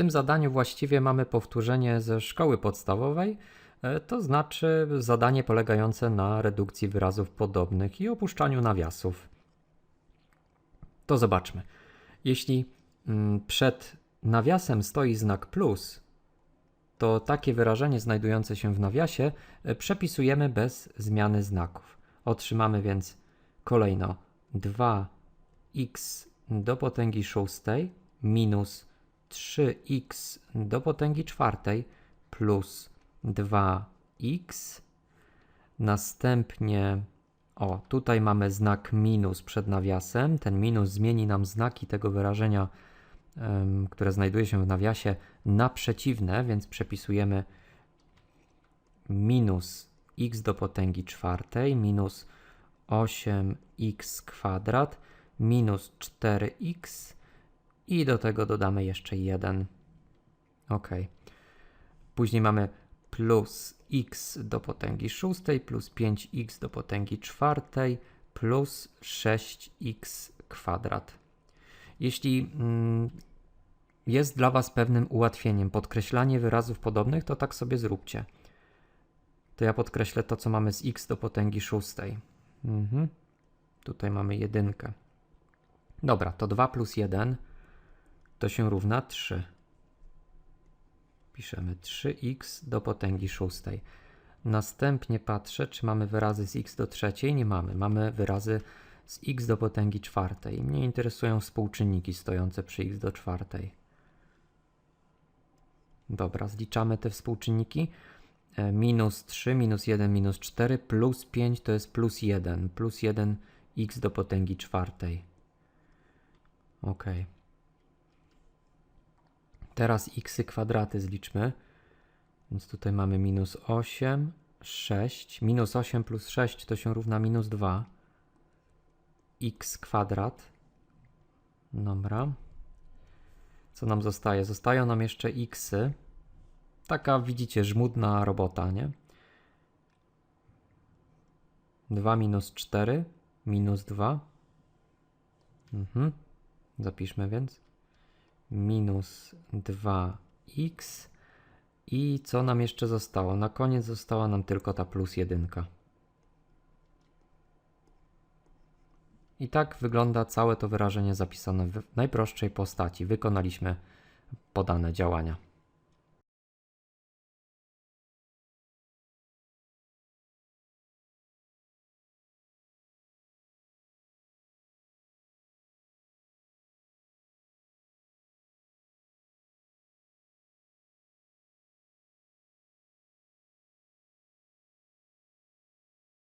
tym zadaniu właściwie mamy powtórzenie ze szkoły podstawowej, e, to znaczy zadanie polegające na redukcji wyrazów podobnych i opuszczaniu nawiasów. To zobaczmy. Jeśli mm, przed nawiasem stoi znak plus, to takie wyrażenie znajdujące się w nawiasie e, przepisujemy bez zmiany znaków. Otrzymamy więc kolejno 2x do potęgi szóstej minus 3x do potęgi czwartej plus 2x. Następnie, o, tutaj mamy znak minus przed nawiasem. Ten minus zmieni nam znaki tego wyrażenia, em, które znajduje się w nawiasie, na przeciwne, więc przepisujemy minus x do potęgi czwartej minus 8x kwadrat minus 4x i do tego dodamy jeszcze 1. Ok. Później mamy plus x do potęgi szóstej plus 5x do potęgi czwartej plus 6x kwadrat. Jeśli mm, jest dla Was pewnym ułatwieniem podkreślanie wyrazów podobnych, to tak sobie zróbcie. To ja podkreślę to, co mamy z x do potęgi szóstej. Mhm. Tutaj mamy jedynkę. Dobra, to 2 plus 1 to się równa 3. Piszemy 3x do potęgi szóstej. Następnie patrzę, czy mamy wyrazy z x do trzeciej. Nie mamy. Mamy wyrazy z x do potęgi czwartej. Mnie interesują współczynniki stojące przy x do czwartej. Dobra, zliczamy te współczynniki. E, Minus 3, minus 1, minus 4, plus 5 to jest plus 1. Plus 1 x do potęgi czwartej. Ok. Teraz x kwadraty zliczmy. Więc tutaj mamy minus 8, 6. Minus 8 plus 6 to się równa minus 2. x kwadrat. Dobra. Co nam zostaje? Zostają nam jeszcze xy. Taka, widzicie, żmudna robota, nie? 2 minus 4 minus 2. Mhm. Zapiszmy więc. Minus 2x. I co nam jeszcze zostało? Na koniec została nam tylko ta plus jedynka. I tak wygląda całe to wyrażenie zapisane w najprostszej postaci. Wykonaliśmy podane działania.